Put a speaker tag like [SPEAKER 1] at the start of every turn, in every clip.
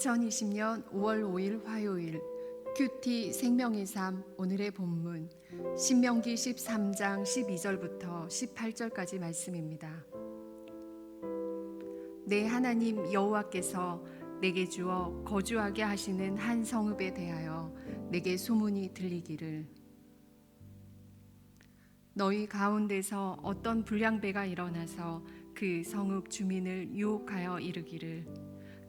[SPEAKER 1] 2020년 5월 5일 화요일 큐티 생명의 삶 오늘의 본문 신명기 13장 12절부터 18절까지 말씀입니다. 내 하나님 여호와께서 내게 주어 거주하게 하시는 한 성읍에 대하여 내게 소문이 들리기를 너희 가운데서 어떤 불량배가 일어나서 그 성읍 주민을 유혹하여 이르기를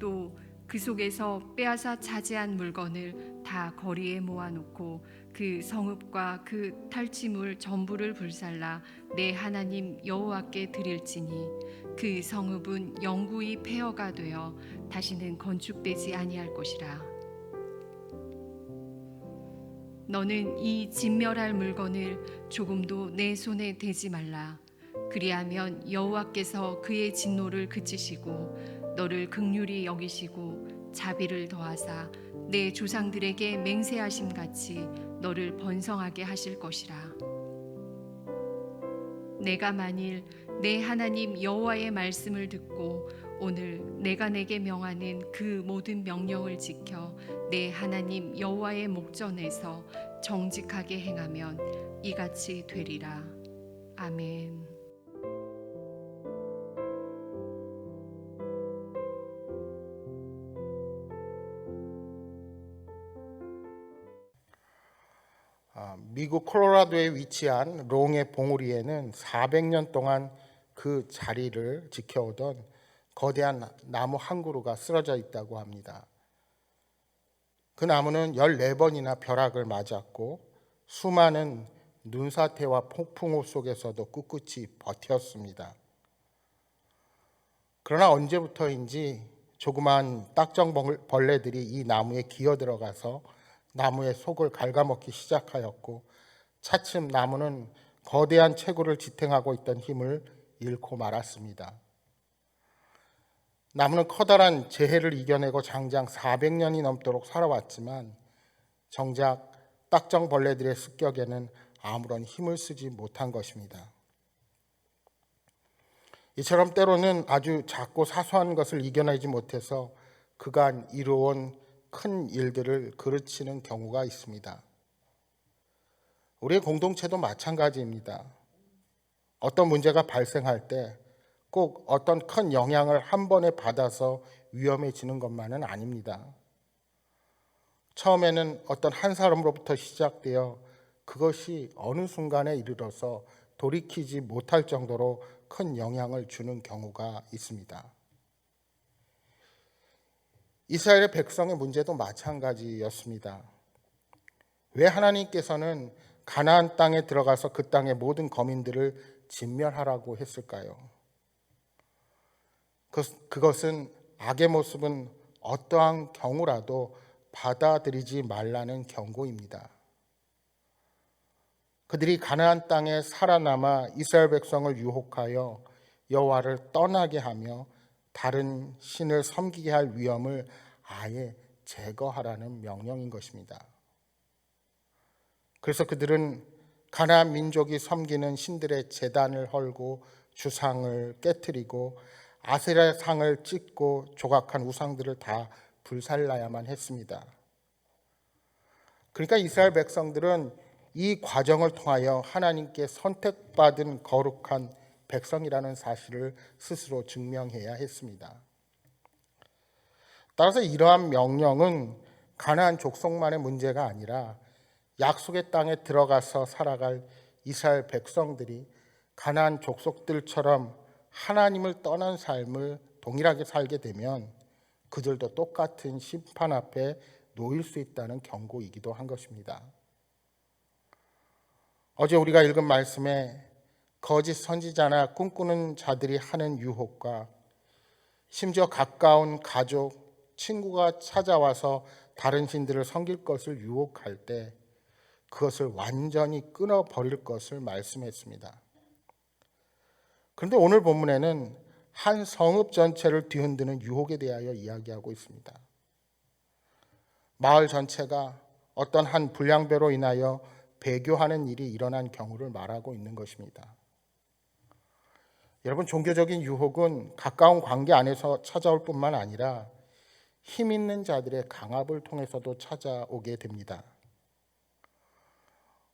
[SPEAKER 1] 또 그 속에서 빼앗아 차지한 물건을 다 거리에 모아놓고 그 성읍과 그 탈취물 전부를 불살라 내 하나님 여호와께 드릴지니 그 성읍은 영구히 폐허가 되어 다시는 건축되지 아니할 것이라. 너는 이 진멸할 물건을 조금도 내 손에 대지 말라. 그리하면 여호와께서 그의 진노를 그치시고 너를 극률히 여기시고 자비를 더하사 내 조상들에게 맹세하심 같이 너를 번성하게 하실 것이라. 내가 만일 내 하나님 여호와의 말씀을 듣고 오늘 내가 내게 명하는 그 모든 명령을 지켜 내 하나님 여호와의 목전에서 정직하게 행하면 이같이 되리라. 아멘.
[SPEAKER 2] 미국 콜로라도에 위치한 롱의 봉우리에는 400년 동안 그 자리를 지켜오던 거대한 나무 한 그루가 쓰러져 있다고 합니다. 그 나무는 14번이나 벼락을 맞았고 수많은 눈사태와 폭풍우 속에서도 꿋꿋이 버텼습니다. 그러나 언제부터인지 조그마한 딱정벌레들이 이 나무에 기어 들어가서 나무의 속을 갉아먹기 시작하였고 차츰 나무는 거대한 체구를 지탱하고 있던 힘을 잃고 말았습니다. 나무는 커다란 재해를 이겨내고 장장 400년이 넘도록 살아왔지만 정작 딱정벌레들의 습격에는 아무런 힘을 쓰지 못한 것입니다. 이처럼 때로는 아주 작고 사소한 것을 이겨내지 못해서 그간 이루어온 큰 일들을 그르치는 경우가 있습니다. 우리의 공동체도 마찬가지입니다. 어떤 문제가 발생할 때 꼭 어떤 큰 영향을 한 번에 받아서 위험해지는 것만은 아닙니다. 처음에는 어떤 한 사람으로부터 시작되어 그것이 어느 순간에 이르러서 돌이키지 못할 정도로 큰 영향을 주는 경우가 있습니다. 이스라엘의 백성의 문제도 마찬가지였습니다. 왜 하나님께서는 가나안 땅에 들어가서 그 땅의 모든 거민들을 진멸하라고 했을까요? 그, 그것은 악의 모습은 어떠한 경우라도 받아들이지 말라는 경고입니다. 그들이 가나안 땅에 살아남아 이스라엘 백성을 유혹하여 여호와를 떠나게 하며 다른 신을 섬기게 할 위험을 아예 제거하라는 명령인 것입니다. 그래서 그들은 가나안 민족이 섬기는 신들의 제단을 헐고 주상을 깨뜨리고 아세라 상을 찢고 조각한 우상들을 다 불살라야만 했습니다. 그러니까 이스라엘 백성들은 이 과정을 통하여 하나님께 선택받은 거룩한 백성이라는 사실을 스스로 증명해야 했습니다. 따라서 이러한 명령은 가나안 족속만의 문제가 아니라 약속의 땅에 들어가서 살아갈 이스라엘 백성들이 가나안 족속들처럼 하나님을 떠난 삶을 동일하게 살게 되면 그들도 똑같은 심판 앞에 놓일 수 있다는 경고이기도 한 것입니다. 어제 우리가 읽은 말씀에 거짓 선지자나 꿈꾸는 자들이 하는 유혹과 심지어 가까운 가족, 친구가 찾아와서 다른 신들을 섬길 것을 유혹할 때 그것을 완전히 끊어 버릴 것을 말씀했습니다. 그런데 오늘 본문에는 한 성읍 전체를 뒤흔드는 유혹에 대하여 이야기하고 있습니다. 마을 전체가 어떤 한 불량배로 인하여 배교하는 일이 일어난 경우를 말하고 있는 것입니다. 여러분 종교적인 유혹은 가까운 관계 안에서 찾아올 뿐만 아니라 힘 있는 자들의 강압을 통해서도 찾아오게 됩니다.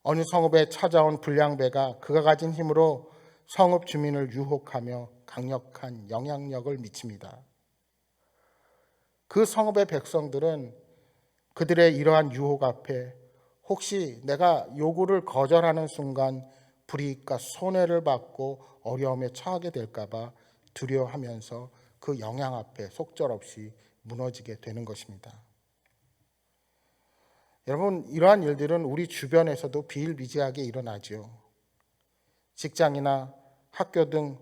[SPEAKER 2] 어느 성읍에 찾아온 불량배가 그가 가진 힘으로 성읍 주민을 유혹하며 강력한 영향력을 미칩니다. 그 성읍의 백성들은 그들의 이러한 유혹 앞에 혹시 내가 요구를 거절하는 순간 불이익과 손해를 받고 어려움에 처하게 될까봐 두려워하면서 그 영향 앞에 속절없이 무너지게 되는 것입니다. 여러분, 이러한 일들은 우리 주변에서도 비일비재하게 일어나죠. 직장이나 학교 등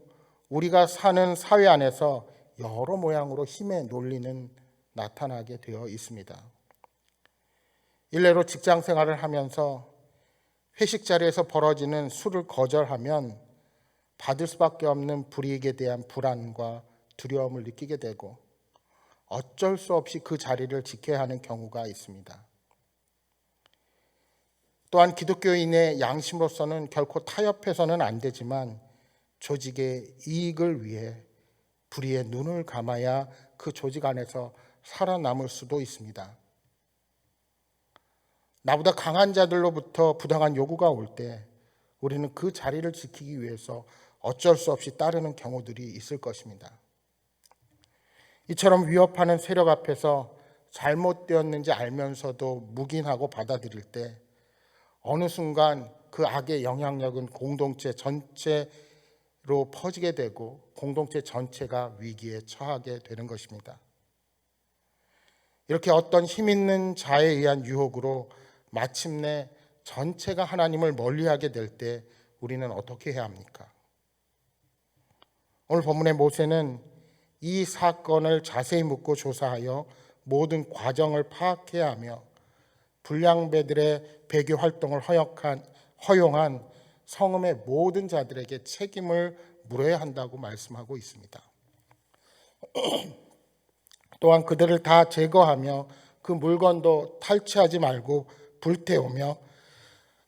[SPEAKER 2] 우리가 사는 사회 안에서 여러 모양으로 힘의 논리는 나타나게 되어 있습니다. 일례로 직장 생활을 하면서 회식 자리에서 벌어지는 술을 거절하면 받을 수밖에 없는 불이익에 대한 불안과 두려움을 느끼게 되고 어쩔 수 없이 그 자리를 지켜야 하는 경우가 있습니다. 또한 기독교인의 양심으로서는 결코 타협해서는 안 되지만 조직의 이익을 위해 불의의 눈을 감아야 그 조직 안에서 살아남을 수도 있습니다. 나보다 강한 자들로부터 부당한 요구가 올 때 우리는 그 자리를 지키기 위해서 어쩔 수 없이 따르는 경우들이 있을 것입니다. 이처럼 위협하는 세력 앞에서 잘못되었는지 알면서도 묵인하고 받아들일 때 어느 순간 그 악의 영향력은 공동체 전체로 퍼지게 되고 공동체 전체가 위기에 처하게 되는 것입니다. 이렇게 어떤 힘 있는 자에 의한 유혹으로 마침내 전체가 하나님을 멀리하게 될 때 우리는 어떻게 해야 합니까? 오늘 본문의 모세는 이 사건을 자세히 묻고 조사하여 모든 과정을 파악해야 하며 불량배들의 배교 활동을 허용한, 허용한 성음의 모든 자들에게 책임을 물어야 한다고 말씀하고 있습니다. 또한 그들을 다 제거하며 그 물건도 탈취하지 말고 불태우며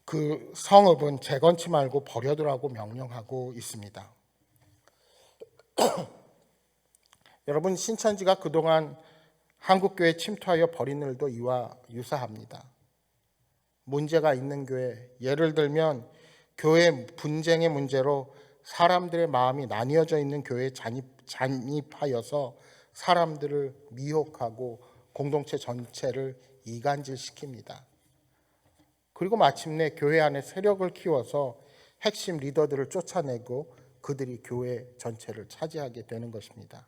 [SPEAKER 2] 그 성읍은 재건치 말고 버려두라고 명령하고 있습니다. 여러분 신천지가 그동안 한국 교회 침투하여 버린 일도 이와 유사합니다. 문제가 있는 교회, 예를 들면 교회 분쟁의 문제로 사람들의 마음이 나뉘어져 있는 교회에 잔입, 잔입하여서 사람들을 미혹하고 공동체 전체를 이간질시킵니다. 그리고 마침내 교회 안에 세력을 키워서 핵심 리더들을 쫓아내고 그들이 교회 전체를 차지하게 되는 것입니다.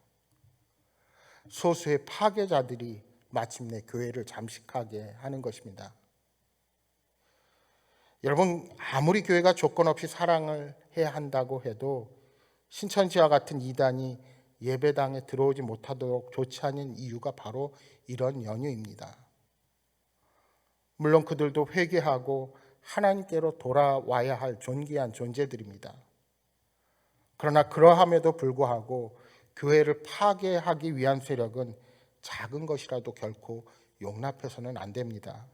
[SPEAKER 2] 소수의 파괴자들이 마침내 교회를 잠식하게 하는 것입니다. 여러분 아무리 교회가 조건 없이 사랑을 해야 한다고 해도 신천지와 같은 이단이 예배당에 들어오지 못하도록 않은 이유가 바로 이런 연유입니다. 물론 그들도 회개하고 하나님께로 돌아와야 할 존귀한 존재들입니다. 그러나 그러함에도 불구하고 교회를 파괴하기 위한 세력은 작은 것이라도 결코 용납해서는 안 됩니다.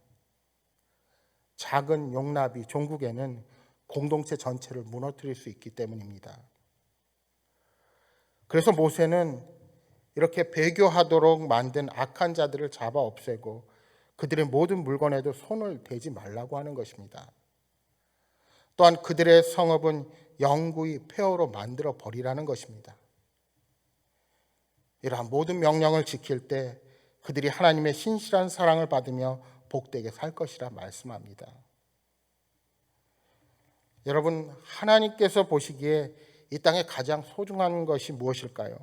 [SPEAKER 2] 작은 용납이 종국에는 공동체 전체를 무너뜨릴 수 있기 때문입니다. 그래서 모세는 이렇게 배교하도록 만든 악한 자들을 잡아 없애고 그들의 모든 물건에도 손을 대지 말라고 하는 것입니다. 또한 그들의 성읍은 영구히 폐허로 만들어 버리라는 것입니다. 이러한 모든 명령을 지킬 때 그들이 하나님의 신실한 사랑을 받으며 복되게 살 것이라 말씀합니다. 여러분, 하나님께서 보시기에 이 땅에 가장 소중한 것이 무엇일까요?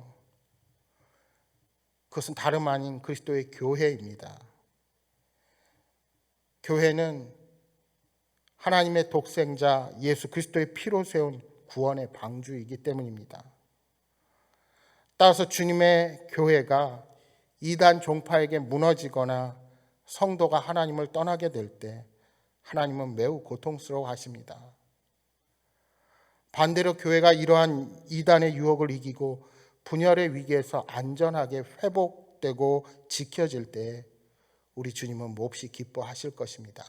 [SPEAKER 2] 그것은 다름 아닌 그리스도의 교회입니다. 교회는 하나님의 독생자 예수 그리스도의 피로 세운 구원의 방주이기 때문입니다. 따라서 주님의 교회가 이단 종파에게 무너지거나 성도가 하나님을 떠나게 될 때 하나님은 매우 고통스러워 하십니다. 반대로 교회가 이러한 이단의 유혹을 이기고 분열의 위기에서 안전하게 회복되고 지켜질 때 우리 주님은 몹시 기뻐하실 것입니다.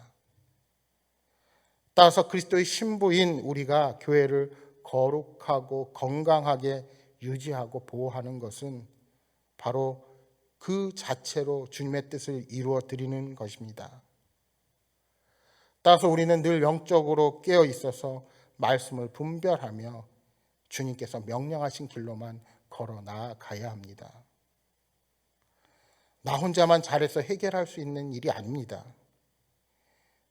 [SPEAKER 2] 따라서 그리스도의 신부인 우리가 교회를 거룩하고 건강하게 유지하고 보호하는 것은 바로 그 자체로 주님의 뜻을 이루어 드리는 것입니다. 따라서 우리는 늘 영적으로 깨어 있어서 말씀을 분별하며 주님께서 명령하신 길로만 걸어 나아가야 합니다. 나 혼자만 잘해서 해결할 수 있는 일이 아닙니다.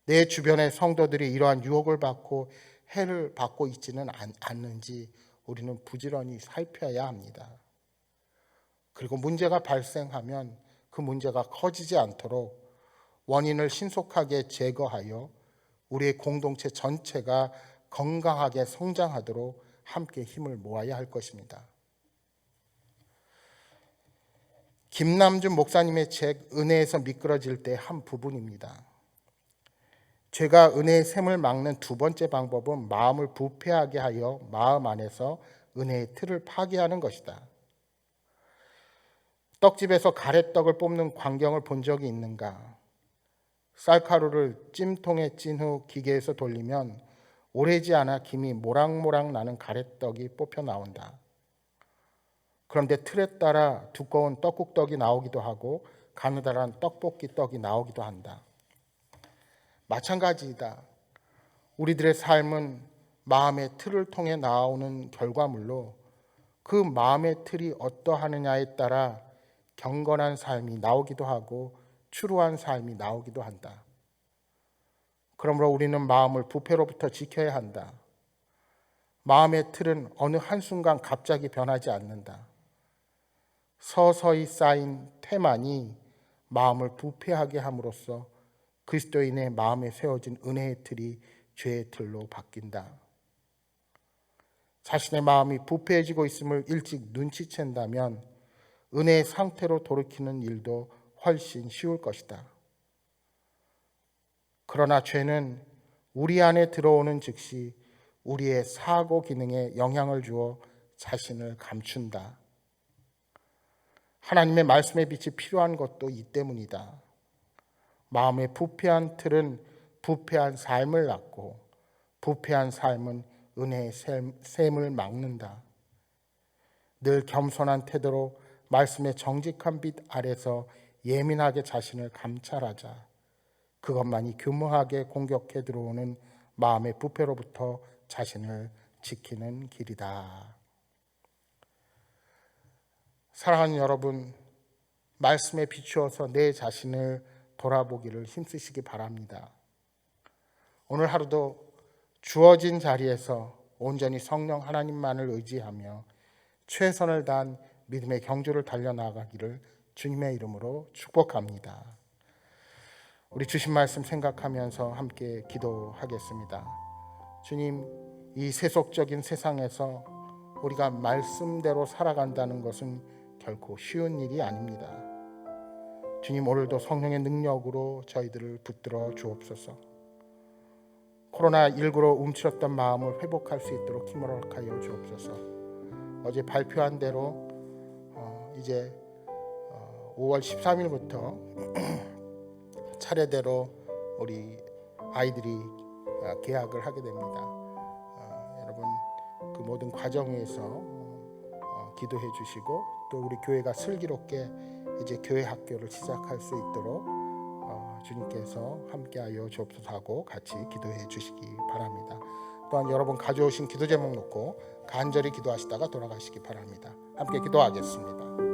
[SPEAKER 2] 내 주변의 성도들이 이러한 유혹을 받고 해를 받고 있지는 않- 않는지 우리는 부지런히 살펴야 합니다. 그리고 문제가 발생하면 그 문제가 커지지 않도록 원인을 신속하게 제거하여 우리의 공동체 전체가 건강하게 성장하도록 함께 힘을 모아야 할 것입니다. 김남준 목사님의 책 은혜에서 미끄러질 때 한 부분입니다. 죄가 은혜의 샘을 막는 두 번째 방법은 마음을 부패하게 하여 마음 안에서 은혜의 틀을 파괴하는 것이다. 떡집에서 가래떡을 뽑는 광경을 본 적이 있는가? 쌀가루를 찜통에 찐 후 기계에서 돌리면 오래지 않아 김이 모락모락 나는 가래떡이 뽑혀 나온다. 그런데 틀에 따라 두꺼운 떡국떡이 나오기도 하고 가느다란 떡볶이 떡이 나오기도 한다. 마찬가지이다. 우리들의 삶은 마음의 틀을 통해 나오는 결과물로 그 마음의 틀이 어떠하느냐에 따라 경건한 삶이 나오기도 하고 추루한 삶이 나오기도 한다. 그러므로 우리는 마음을 부패로부터 지켜야 한다. 마음의 틀은 어느 한순간 갑자기 변하지 않는다. 서서히 쌓인 태만이 마음을 부패하게 함으로써 그리스도인의 마음에 세워진 은혜의 틀이 죄의 틀로 바뀐다. 자신의 마음이 부패해지고 있음을 일찍 눈치챈다면 은혜의 상태로 돌이키는 일도 훨씬 쉬울 것이다. 그러나 죄는 우리 안에 들어오는 즉시 우리의 사고 기능에 영향을 주어 자신을 감춘다. 하나님의 말씀의 빛이 필요한 것도 이 때문이다. 마음의 부패한 틀은 부패한 삶을 낳고 부패한 삶은 은혜의 샘- 샘을 막는다. 늘 겸손한 태도로 말씀의 정직한 빛 아래서 예민하게 자신을 감찰하자. 그것만이 교묘하게 공격해 들어오는 마음의 부패로부터 자신을 지키는 길이다. 사랑하는 여러분, 말씀에 비추어서 내 자신을 돌아보기를 힘쓰시기 바랍니다. 오늘 하루도 주어진 자리에서 온전히 성령 하나님만을 의지하며 최선을 다한 믿음의 경주를 달려나가기를 주님의 이름으로 축복합니다. 우리 주신 말씀 생각하면서 함께 기도하겠습니다. 주님, 이 세속적인 세상에서 우리가 말씀대로 살아간다는 것은 결코 쉬운 일이 아닙니다. 주님, 오늘도 성령의 능력으로 저희들을 붙들어 주옵소서. 코로나 19로 움츠렸던 마음을 회복할 수 있도록 힘을 허락하여 주옵소서. 어제 발표한 대로 어, 이제 어, 5월 13일부터 차례대로 우리 아이들이 어, 개학을 하게 됩니다. 어, 여러분 그 모든 과정에서 어, 기도해 주시고 또 우리 교회가 슬기롭게 이제 교회 학교를 시작할 수 있도록 어, 주님께서 함께하여 주옵소서 하고 같이 기도해 주시기 바랍니다. 또한 여러분 가져오신 기도 제목 놓고 간절히 기도하시다가 돌아가시기 바랍니다. 함께 기도하겠습니다.